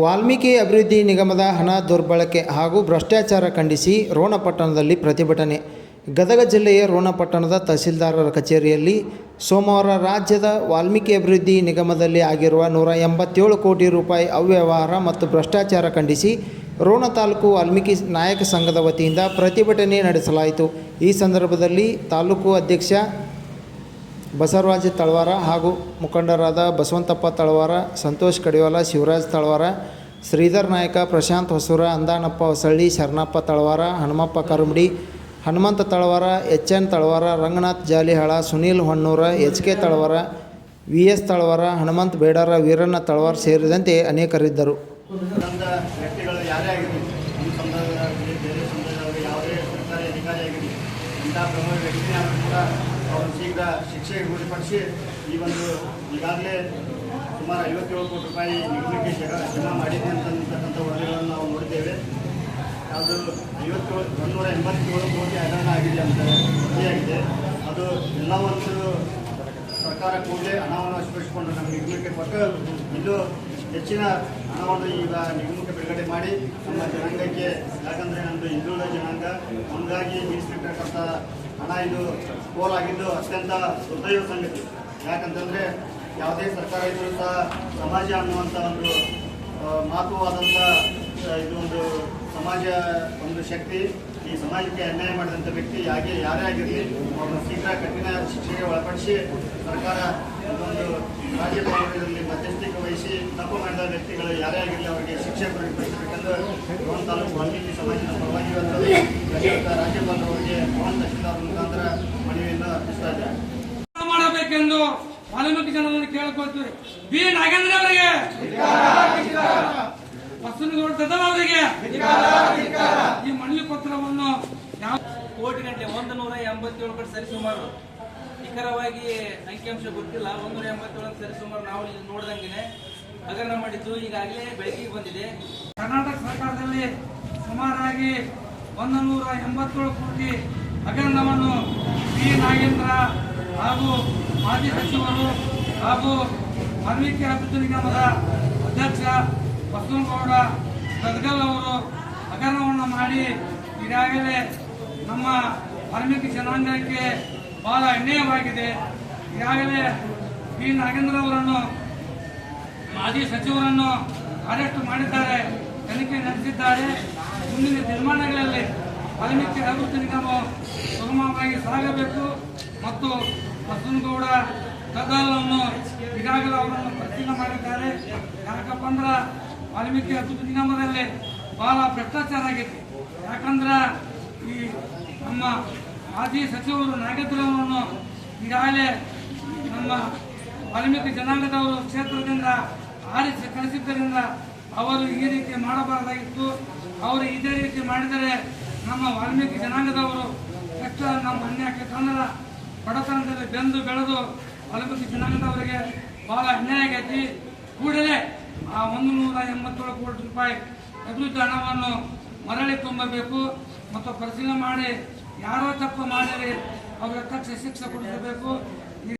ವಾಲ್ಮೀಕಿ ಅಭಿವೃದ್ಧಿ ನಿಗಮದ ಹಣ ದುರ್ಬಳಕೆ ಹಾಗೂ ಭ್ರಷ್ಟಾಚಾರ ಖಂಡಿಸಿ ರೋಣಪಟ್ಟಣದಲ್ಲಿ ಪ್ರತಿಭಟನೆ. ಗದಗ ಜಿಲ್ಲೆಯ ರೋಣಪಟ್ಟಣದ ತಹಸೀಲ್ದಾರರ ಕಚೇರಿಯಲ್ಲಿ ಸೋಮವಾರ ರಾಜ್ಯದ ವಾಲ್ಮೀಕಿ ಅಭಿವೃದ್ಧಿ ನಿಗಮದಲ್ಲಿ ಆಗಿರುವ ನೂರ ಎಂಬತ್ತೇಳು ಕೋಟಿ ರೂಪಾಯಿ ಅವ್ಯವಹಾರ ಮತ್ತು ಭ್ರಷ್ಟಾಚಾರ ಖಂಡಿಸಿ ರೋಣ ತಾಲೂಕು ವಾಲ್ಮೀಕಿ ನಾಯಕ ಸಂಘದ ವತಿಯಿಂದ ಪ್ರತಿಭಟನೆ ನಡೆಸಲಾಯಿತು. ಈ ಸಂದರ್ಭದಲ್ಲಿ ತಾಲೂಕು ಅಧ್ಯಕ್ಷ ಬಸವರಾಜ ತಳವಾರ ಹಾಗೂ ಮುಖಂಡರಾದ ಬಸವಂತಪ್ಪ ತಳವಾರ, Santosh ಕಡಿವಾಲ, Shivaraj Talawar, Shridhar Nayak, Prashant Hosur, Andanappa Hosalli, Sharanappa Talawar, Hanumappa Karumadi Hanumanta Talawar H N Talawar, Ranganath Jalihal, Sunil Honnur H K Talawar V S Talawar, Hanumanth Bedar, Veeranna Talawar ಸೇರಿದಂತೆ ಅನೇಕರಿದ್ದರು. ಯಾವುದೇ ಸರ್ಕಾರಿ ಅಧಿಕಾರಿ ಅವರು ಶೀಘ್ರ ಶಿಕ್ಷೆ ಗುರಿಪಡಿಸಿ ಈ ಒಂದು ಈಗಾಗಲೇ ಸುಮಾರು ಐವತ್ತೇಳು ಕೋಟಿ ರೂಪಾಯಿ ನಿಗಮಕ್ಕೆ ಜಮಾ ಮಾಡಿದೆ ಅಂತಕ್ಕಂಥ ವರದಿಗಳನ್ನು ನಾವು ನೋಡಿದ್ದೇವೆ. ಅದು ಐವತ್ತೇಳು ಒಂದೂರ ಎಂಬತ್ತೇಳು ಕೋಟಿ ಹಗರಣ ಆಗಿದೆ ಅಂತ ವರದಿಯಾಗಿದೆ. ಅದು ಎಲ್ಲ ಒಂದು ಸರ್ಕಾರ ಕೂಡಲೇ ಹಣವನ್ನು ವಶಪಡಿಸಿಕೊಂಡು ನಮ್ಮ ನಿಗಮಕ್ಕೆ ಕೊಟ್ಟು ಇನ್ನೂ ಹೆಚ್ಚಿನ ಹಣವನ್ನು ಈಗ ನಿಗಮಕ್ಕೆ ಬಿಡುಗಡೆ ಮಾಡಿ ನಮ್ಮ ಜನಾಂಗಕ್ಕೆ ಯಾಕಂದರೆ ನಮ್ಮದು ಹಿಂದುಳಿದ ಜನಾಂಗ, ಹಂಗಾಗಿ ಮೀಸಲಿಟ್ಟಕ್ಕಂಥ ಹಣ ಇದು ಪೋಲಾಗಿದ್ದು ಅತ್ಯಂತ ದುರ್ದೈವ ಸಂಗತಿ. ಯಾಕಂತಂದರೆ ಯಾವುದೇ ಸರ್ಕಾರ ಇದ್ದರೂ ಸಹ ಸಮಾಜ ಅನ್ನುವಂಥ ಒಂದು ಮಹತ್ವವಾದಂಥ ಇದು ಒಂದು ಸಮಾಜ ಒಂದು ಶಕ್ತಿ, ಈ ಸಮಾಜಕ್ಕೆ ಅನ್ಯಾಯ ಮಾಡಿದಂಥ ವ್ಯಕ್ತಿ ಯಾಕೆ ಯಾರೇ ಆಗಿರಲಿ, ಅವ್ರನ್ನ ಶೀಘ್ರ ಕಠಿಣ ಶಿಕ್ಷೆಗೆ ಒಳಪಡಿಸಿ ಸರ್ಕಾರ ಒಂದು ರಾಜ್ಯ ಭವನದಲ್ಲಿ ಮಧ್ಯಸ್ಥಿಕೆ ವಹಿಸಿ ತಪ್ಪು ಮಾಡಿದ ವ್ಯಕ್ತಿಗಳು ಯಾರೇ ಆಗಿರಲಿ ಅವರಿಗೆ ಶಿಕ್ಷೆ ಒಂದು ತಾಲೂಕು ವಾಲ್ಮೀಕಿ ಸಮಾಜದ ಪರವಾಗಿ ಇವತ್ತು ರಾಜ್ಯದ ರಾಜ್ಯಪಾಲರವರಿಗೆ ಮೋಹನ್ ತಹಶೀಲ್ದಾರ್ ಮುಖಾಂತರ ಮನವಿಯನ್ನು ಅರ್ಪಿಸ್ತಾ ಇದ್ದಾರೆ ಮಾಡಬೇಕೆಂದು ವಾಲ್ಮೀಕಿ ಜನರನ್ನು ಕೇಳಿಕೊಳ್ತೀವಿ. ಬಿ ನಾಗೇಂದ್ರ ಅವರಿಗೆ. ಬಸನಗೌಡ ದದಲ್ ಅವರಿಗೆ. ಈ ಮನವಿ ಪತ್ರವನ್ನು ಯಾವ ಕೋಟಿ ಗಂಟೆ ಒಂದು ನೂರ ಎಂಬತ್ತೇಳು ಕಡೆ ಸರಿಸುಮಾರು. ನಿಖರವಾಗಿ ಅಂಕಿಅಂಶ ಗೊತ್ತಿಲ್ಲ. ಒಂದು ನೂರ ಎಂಬತ್ತೇಳು ಸರಿಸುಮಾರು ನಾವು ಇಲ್ಲಿ ನೋಡ್ದಂಗೆನೆ ಹಗರಣ ಮಾಡಿದ್ದು ಈಗಾಗಲೇ ಬೆಳಕಿಗೆ ಬಂದಿದೆ. ಕರ್ನಾಟಕ ಸರ್ಕಾರದಲ್ಲಿ ಸುಮಾರಾಗಿ ಒಂದು ನೂರ ಎಂಬತ್ತೇಳು ಕೋಟಿ ಹಗರಣವನ್ನು ಬಿ ನಾಗೇಂದ್ರ ಹಾಗೂ ಮಾಜಿ ಸಚಿವರು ಹಾಗೂ ವಾಲ್ಮೀಕಿ ಅಭಿವೃದ್ಧಿ ನಿಗಮದ ಅಧ್ಯಕ್ಷ ಬಸವನಗೌಡ ಗದಗಲ್ ಅವರು ಹಗರಣವನ್ನು ಮಾಡಿ ಈಗಾಗಲೇ ನಮ್ಮ ವಾಲ್ಮೀಕಿ ಜನಾಂಗಕ್ಕೆ ಬಹಳ ಅನ್ಯಾಯವಾಗಿದೆ. ಈಗಾಗಲೇ ಬಿ ನಾಗೇಂದ್ರ ಅವರನ್ನು ಮಾಜಿ ಸಚಿವರನ್ನು ಅರೆಸ್ಟ್ ಮಾಡಿದ್ದಾರೆ. ತನಿಖೆ ನಡೆಸಿದ್ದಾರೆ. ಮುಂದಿನ ತೀರ್ಮಾನಗಳಲ್ಲಿ ವಾಲ್ಮೀಕಿ ಅಭಿವೃದ್ಧಿ ನಿಗಮ ಸುಗಮವಾಗಿ ಸಾಗಬೇಕು. ಮತ್ತು ಬಸವನಗೌಡ ಕದಾಲನ್ನು ಈಗಾಗಲೇ ಅವರನ್ನು ಪರಿಶೀಲನೆ ಮಾಡಿದ್ದಾರೆ. ಯಾಕಪ್ಪ ಅಂದ್ರೆ ವಾಲ್ಮೀಕಿ ಅಭಿವೃದ್ಧಿ ನಿಗಮದಲ್ಲಿ ಬಹಳ ಭ್ರಷ್ಟಾಚಾರ ಆಗೈತಿ ಯಾಕಂದ್ರೆ ಈ ನಮ್ಮ ಮಾಜಿ ಸಚಿವರು ನಾಗೇಂದ್ರವರನ್ನು ಈಗಾಗಲೇ ನಮ್ಮ ವಾಲ್ಮೀಕಿ ಜನಾಂಗದವರು ಕ್ಷೇತ್ರದಿಂದ ಆರಿಸಿ ಕಳಿಸಿದ್ದರಿಂದ ಅವರು ಈ ರೀತಿ ಮಾಡಬಾರದಾಗಿತ್ತು. ಅವರು ಇದೇ ರೀತಿ ಮಾಡಿದರೆ ನಮ್ಮ ವಾಲ್ಮೀಕಿ ಜನಾಂಗದವರು ಎಷ್ಟು ನಮ್ಮ ಅನ್ಯಾಯಕ್ಕೆ ತಂದ್ರೆ ಬಡತನದಲ್ಲಿ ಬೆಂದು ಬೆಳೆದು ವಾಲ್ಮೀಕಿ ಜನಾಂಗದವರಿಗೆ ಬಹಳ ಅನ್ಯಾಯ ಆಗೈತಿ. ಕೂಡಲೇ ಆ ಒಂದು ನೂರ ಎಂಬತ್ತೇಳು ಕೋಟಿ ರೂಪಾಯಿ ಅಭಿವೃದ್ಧಿ ಹಣವನ್ನು ಮರಳಿ ತುಂಬಬೇಕು ಮತ್ತು ಪರಿಶೀಲನೆ ಮಾಡಿ ಯಾರೋ ತಪ್ಪು ಮಾಡಿರಿ ಅವರ ತಕ್ಷಣ ಶಿಕ್ಷೆ ಕೊಡಿಸಬೇಕು.